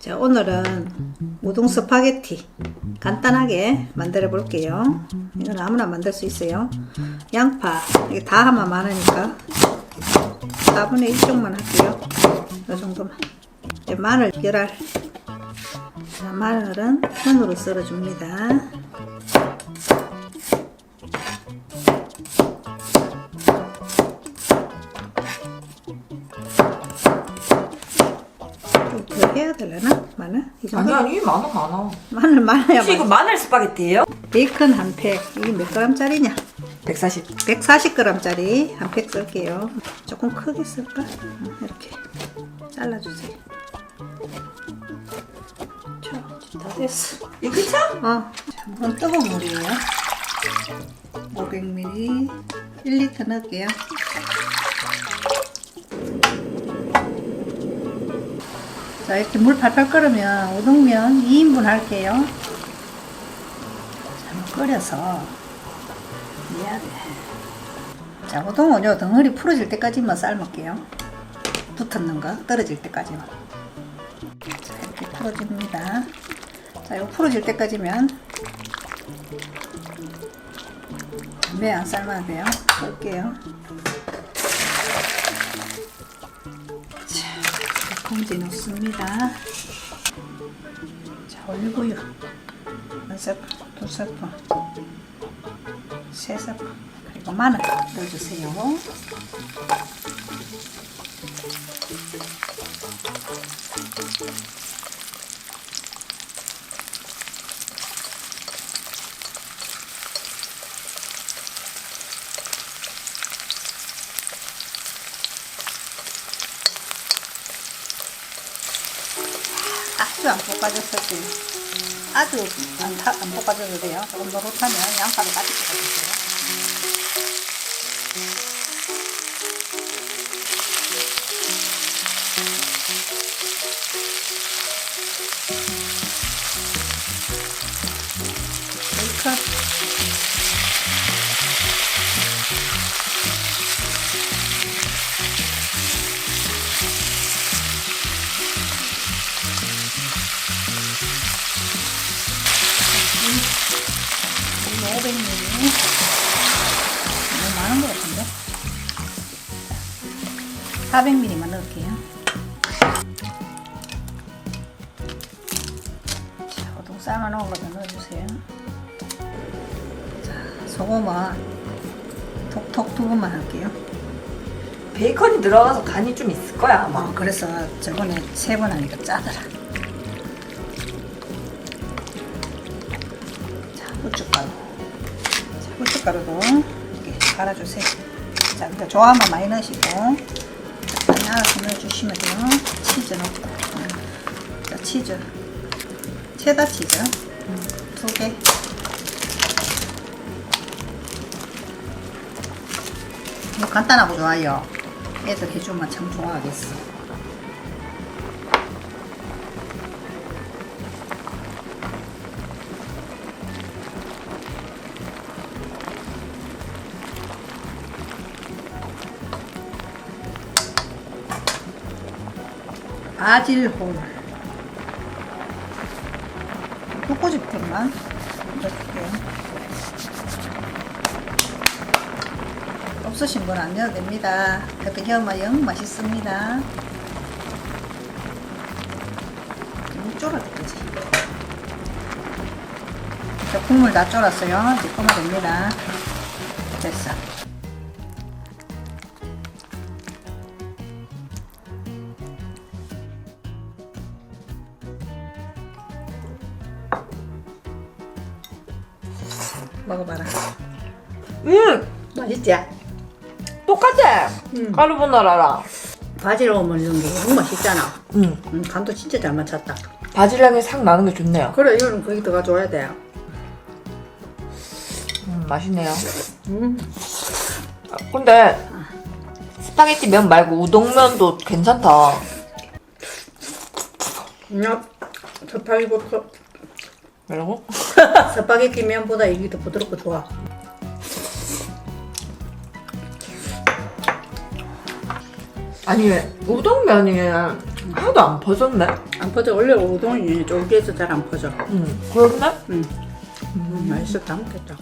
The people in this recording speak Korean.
자, 오늘은 우동 스파게티 간단하게 만들어 볼게요. 이건 아무나 만들 수 있어요. 양파, 이게 다 하면 많으니까 4분의 1쪽만 할게요. 이 정도만. 이제 마늘. 자, 마늘은 손으로 썰어줍니다. 좀더 해야 되려나? 마늘? 이 정도? 아니 아니 많아 많아. 마늘 많아야 혹시 이거 맛. 마늘 스파게티예요? 베이컨 한 팩. 이게 몇 g짜리냐? 140. 140g짜리 한 팩 쓸게요. 조금 크게 쓸까? 어, 이렇게 잘라주세요. 자, 다 됐어. 이거 그쵸? 어, 자, 이건 뜨거운 물이에요. 500ml 1리터 넣을게요. 자, 이렇게 물 팔팔 끓으면 우동면 2인분 할게요. 자, 한번 끓여서 해야 돼. 자, 우동은 요 덩어리 풀어질 때까지만 삶을게요. 붙었는 거 떨어질 때까지만. 자, 이렇게 풀어집니다. 자, 이거 풀어질 때까지면 매안 삶아야 돼요. 볼게요. 자, 콩지 넣습니다. 자, 올리고유 한 스푼, 두 스푼, 세 스푼, 그리고 마늘 넣어주세요. 아주 안 볶아졌을 때 아주 안, 타, 안 볶아져도 돼요. 조금 노릇하면 양파를 같이 볶아주세요. 베이 500ml 너무 많은 것 같은데? 400ml만 넣을게요. 자, 우동 삶아 놓은 거도 넣어주세요. 자, 소금은 톡톡 두 번만 할게요. 베이컨이 들어가서 간이 좀 있을 거야 아마. 어, 그래서 저번에 세 번 하니까 짜더라. 자, 후춧가루 자, 후춧가루도 이렇게 갈아주세요. 자, 근데 좋아하면 많이 넣으시고. 많이 알아서 넣어주시면 돼요. 치즈 넣고. 음. 자, 치즈. 체다 치즈. 두 개. 이거 간단하고 좋아요. 애들 해주면 참 좋아하겠어 바질홀 꼬꼬집temp만 넣을게요 없으신 분안 넣어도 됩니다. 그렇게 넣으면 영 맛있습니다. 너무 쫄아들지. 자, 국물 다 쫄았어요. 이제 끄면 됩니다. 됐어 먹어봐라 음 맛있지? 똑같아. 음. 까르보나라랑. 바질 오면 이런 게 너무 맛있잖아 음 음, 간도 진짜 잘 맞췄다 바질 향이 싹 나는 게 좋네요. 그래 이거는 거기 들어가 줘야 돼 음 맛있네요. 음. 아, 근데 스파게티 면 말고 우동면도 괜찮다. 야, 스파게티, 뭐라고? 스파게티 면보다 이게 더 부드럽고 좋아. 아니 우동면이 하나도 안 퍼졌네. 안 퍼져. 원래 우동이 쫄깃해서 잘 안 퍼져. 음, 그런데 음. 음, 맛있어. 다 먹겠다.